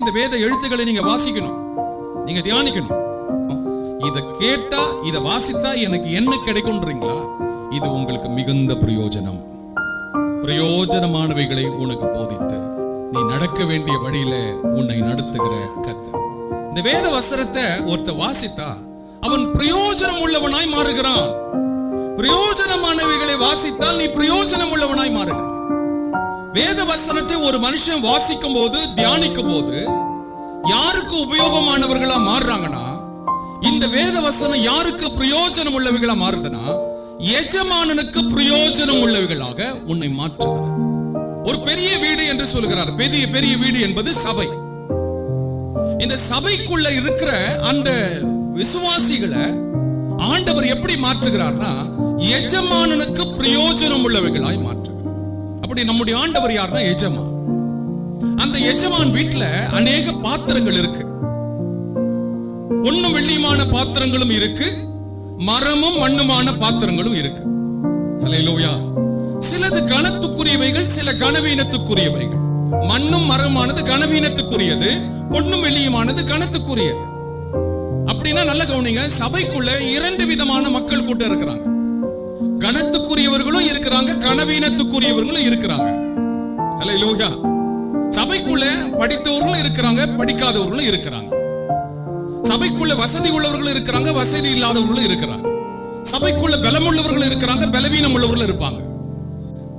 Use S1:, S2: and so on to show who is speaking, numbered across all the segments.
S1: இந்த வேத எழுத்துக்களை நீங்க வாசிக்கணும். நீங்க தியானிக்கணும். இதை கேட்டா இதை வாசித்தா எனக்கு என்ன கிடைக்கும்ன்றீங்களா? இது உங்களுக்கு மிகுந்த பிரயோஜனம். பிரயோஜனமானவைகளை உனக்கு போதித்து நீ நடக்க வேண்டிய வழியில உன்னை நடத்துகிற கத்த இந்த வேத வசனத்தை ஒருத்த வாசித்தா அவன் பிரயோஜனம் உள்ளவனாய் மாறுகிறான். பிரயோஜனமானவைகளை வாசித்தால் நீ பிரயோஜனம் உள்ளவனாய் மாறுகிறான் வேத வசனத்தை ஒரு மனுஷன் வாசிக்கும் போது தியானிக்கும் போது யாருக்கு உபயோகமானவர்களா மாறுறாங்கன்னா இந்த வேத வசனம் யாருக்கு பிரயோஜனம் உள்ளவர்களா மாறுதுன்னா எஜமானனுக்கு பிரயோஜனம் உள்ளவைகளாக உன்னை மாற்றுகிறார். ஒரு பெரிய வீடு என்று சொல்கிறார். பெரிய பெரிய வீடு என்பது சபை. இந்த சபைக்குள்ள இருக்கிற அந்த விசுவாசிகளை ஆண்டவர் எப்படி மாற்றுகிறார்னா எஜமானனுக்கு பிரயோஜனம் உள்ளவர்களாய் மாற்று அப்படி நம்முடைய ஆண்டவர் யாருன்னா எஜமான். அந்த எஜமான் வீட்டுல அநேக பாத்திரங்கள் இருக்கு. ஒன்னும் வெள்ளியுமான பாத்திரங்களும் இருக்கு. மரமும் மண்ணுமான பாத்திரங்களும் இருக்கு. சிலது கனத்துக்குரியவைகள் சில கனவீனத்துக்குரியவைகள். மண்ணும் மரமானது கனவீனத்துக்குரியது பொண்ணும் வெள்ளியுமானது கனத்துக்குரியது. அப்படின்னா நல்ல கவனிங்க சபைக்குள்ள இரண்டு விதமான மக்கள் கூட்டம் இருக்கிறாங்க. கனத்துக்குரியவர்களும் இருக்கிறாங்க கனவீனத்துக்குரியவர்களும் இருக்கிறாங்க. சபைக்குள்ள படித்தவர்களும் இருக்கிறாங்க படிக்காதவர்களும் இருக்கிறாங்க. சபைக்குள்ள வசதி உள்ளவர்களும் இருக்கிறாங்க வசதி இல்லாதவர்களும் இருக்கிறாங்க. சபைக்குள்ள பலம் உள்ளவர்கள் இருக்கிறாங்க பலவீனம் உள்ளவர்கள் இருப்பாங்க.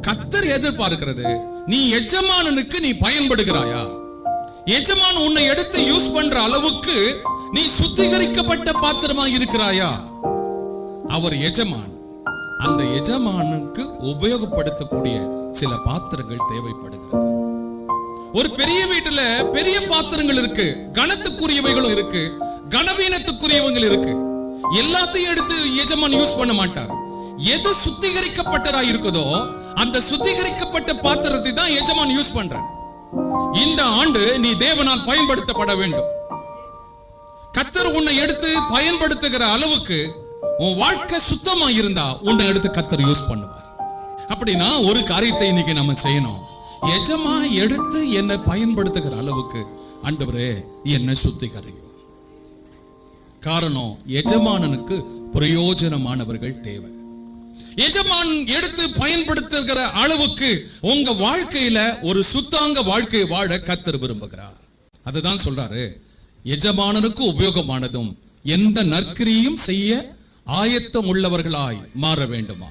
S1: கத்தர் எதிர்பார்க்கிறது நீ எஜமானனுக்கு நீ பயன்படுகிறாயா? எஜமான் உன்னை எடுத்து யூஸ் பண்ற அளவுக்கு நீ சுத்திகரிக்கப்பட்ட பாத்திரமா இருக்கிறாயா? அவர் எஜமான். அந்த எஜமானுக்கு உபயோகப்படுத்தக்கூடிய சில பாத்திரங்கள் தேவைப்படுகிறது. ஒரு பெரிய வீட்டுல பெரிய பாத்திரங்கள் இருக்கு. கனத்துக்குரியவைகளும் இருக்கு. கனவீனத்துக்குரியவங்கள் இருக்கு. எல்லாத்தையும் எடுத்து எஜமான் யூஸ் பண்ண மாட்டார். எது சுத்திகரிக்கப்பட்டதா இருக்குதோ அந்த சுத்திகரிக்கப்பட்ட பாத்திரத்தை தான் எஜமான் யூஸ் பண்ற இந்த ஆண்டு நீ தேவனால் பயன்படுத்தப்பட வேண்டும். கத்தர் உன்னை எடுத்து பயன்படுத்துகிற அளவுக்கு உன் வாழ்க்கை சுத்தமா இருந்தா உன்னை எடுத்து கத்தர் யூஸ் பண்ணுவார். அப்படின்னா ஒரு காரியத்தை இன்னைக்கு நம்ம செய்யணும். எஜமா எடுத்து என்னை பயன்படுத்துகிற அளவுக்கு ஆண்டவரே என்னை சுத்திகரையும். காரணம் எஜமானனுக்கு பிரயோஜனமானவர்கள் தேவை. எஜமான் எடுத்து பயன்படுத்துகிற அளவுக்கு உங்க வாழ்க்கையில ஒரு சுத்தாங்க வாழ்க்கையை வாழ கத்தர் விரும்புகிறார். அதுதான் சொல்றாரு. எஜமானனுக்கு உபயோகமானதும் எந்த நற்கிரியும் செய்ய ஆயத்தம் உள்ளவர்களாய் மாற வேண்டுமா?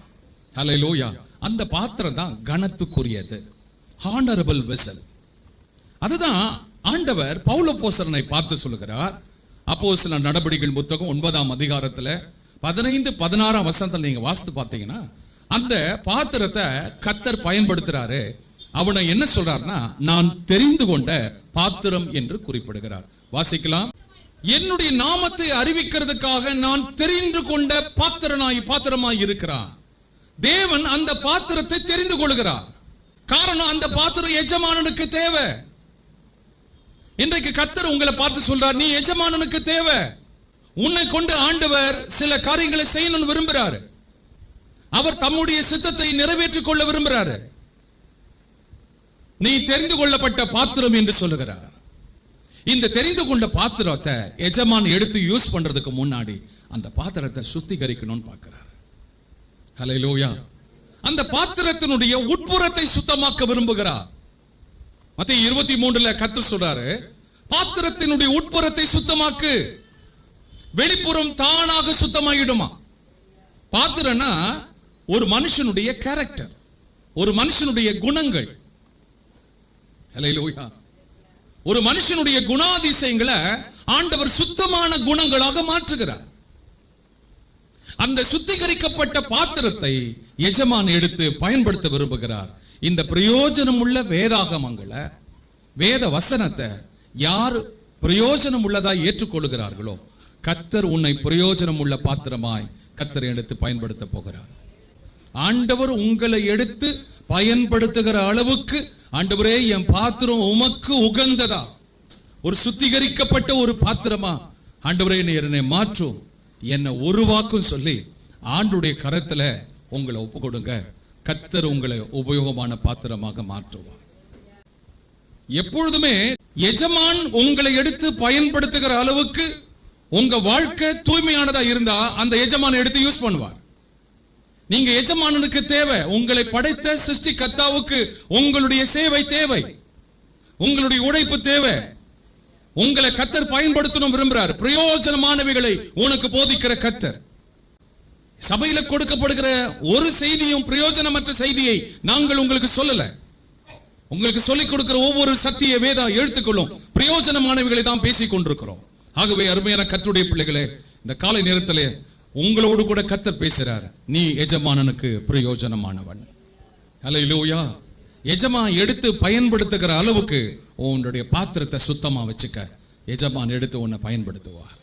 S1: ஹalleluya. அந்த பாத்திரம் தான் கனத்துக்குரியது. ஹானரபிள் வெசல் அதுதான் ஆண்டவர் பவுலப்போசரனை பார்த்து சொல்லுகிறார். அப்போ சில நடவடிக்கைகள் புத்தகம் ஒன்பதாம் அதிகாரத்துல பதினைந்து பதினாறாம் வசனத்தில் நீங்க வாசித்து பார்த்தீங்கன்னா அந்த பாத்திரத்தை கத்தர் பயன்படுத்துறாரு. அவனை என்ன சொல்றாருன்னா நான் தெரிந்து கொண்ட பாத்திரம் என்று குறிப்பிடுகிறார். வாசிக்கலாம். என்னுடைய நாமத்தை அறிவிக்கிறதுக்காக நான் தெரிந்து கொண்ட பாத்திரனாய் பாத்திரமாய் இருக்கிறான். தேவன் அந்த பாத்திரத்தை தெரிந்து கொள்கிறார். காரணம் அந்த பாத்திரம் எஜமானனுக்கு தேவை. இன்றைக்கு கத்தர் உங்களை பார்த்து சொல்றார் நீ எஜமானனுக்கு தேவை. உன்னை கொண்டு ஆண்டவர் சில காரியங்களை செய்யணும்னு விரும்புறாரு. அவர் தம்முடைய சித்தத்தை நிறைவேற்றிக் கொள்ள விரும்புறாரு. நீ தெரிந்து கொள்ளப்பட்ட பாத்திரம் என்று சொல்லுகிறார். இந்த தெரிந்து கொண்ட பாத்திரத்தை எஜமான் எடுத்து யூஸ் பண்றதுக்கு முன்னாடி அந்த பாத்திரத்தை சுத்திகரிக்கணும்னு பார்க்கிறார். ஹலோயா அந்த பாத்திரத்தினுடைய உட்புறத்தை சுத்தமாக்க விரும்புகிறார். மத்திய இருபத்தி மூன்றுல கத்து சொல்றாரு பாத்திரத்தினுடைய உட்புறத்தை சுத்தமாக்கு. வெளிப்புறம் தானாக சுத்தமாகிடுமா பாத்திரம்னா ஒரு மனுஷனுடைய கேரக்டர் ஒரு மனுஷனுடைய குணங்கள். ஹalleluya ஒரு மனுஷனுடைய குணாதிசயங்களை ஆண்டவர் சுத்தமான குணங்களாக மாற்றுகிறார். அந்த சுத்திகரிக்கப்பட்ட பாத்திரத்தை எஜமான் எடுத்து பயன்படுத்த விரும்புகிறார். இந்த பிரயோஜனம் உள்ள வேதாகமங்களை வேத வசனத்தை யார் பிரயோஜனம் உள்ளதா ஏற்றுக்கொள்கிறார்களோ கத்தர் உன்னை பிரயோஜனம் உள்ள பாத்திரமாய் கத்தர் எடுத்து பயன்படுத்த போகிறார். ஆண்டவர் உங்களை எடுத்து பயன்படுத்துகிற அளவுக்கு ஆண்டவரே என் பாத்திரம் உமக்கு உகந்ததா? ஒரு சுத்திகரிக்கப்பட்ட ஒரு பாத்திரமா? ஆண்டவரே என்னை மாற்றும் என்னை உருவாக்கும் சொல்லி ஆண்டுடைய கரத்துல உங்களை ஒப்பு கொடுங்க கத்தர் உங்களை உபயோகமான பாத்திரமாக மாற்றுவார். எப்பொழுதுமே எஜமான் உங்களை எடுத்து பயன்படுத்துகிற அளவுக்கு உங்க வாழ்க்கை தூய்மையானதா இருந்தா அந்த எஜமான் எடுத்து யூஸ் பண்ணுவார். நீங்க எஜமானனுக்கு தேவை. உங்களை படைத்த சிருஷ்டி கத்தாவுக்கு உங்களுடைய சேவை தேவை. உங்களுடைய உழைப்பு தேவை. உங்களை கத்தர் பயன்படுத்தணும் விரும்புறார். பிரயோஜனமானவைகளை உனக்கு போதிக்கிற கத்தர். சபையில கொடுக்கப்படுகிற ஒரு செய்தியும் பிரயோஜனமற்ற செய்தியை நாங்கள் உங்களுக்கு சொல்லல. உங்களுக்கு சொல்லிக் கொடுக்கிற ஒவ்வொரு சத்திய வேதா எழுத்துக்களும் பிரயோஜனமானவைகளை தான் பேசிக் கொண்டிருக்கிறோம் ஆகவே அருமையான கத்துடைய பிள்ளைகளே இந்த காலை நேரத்திலே உங்களோடு கூட கத்த பேசுறார். நீ எஜமானனுக்கு பிரயோஜனமானவன். அல்ல எஜமா எடுத்து பயன்படுத்துகிற அளவுக்கு உன்னுடைய பாத்திரத்தை சுத்தமா வச்சுக்க. எஜமான் எடுத்து உன்னை பயன்படுத்துவார்.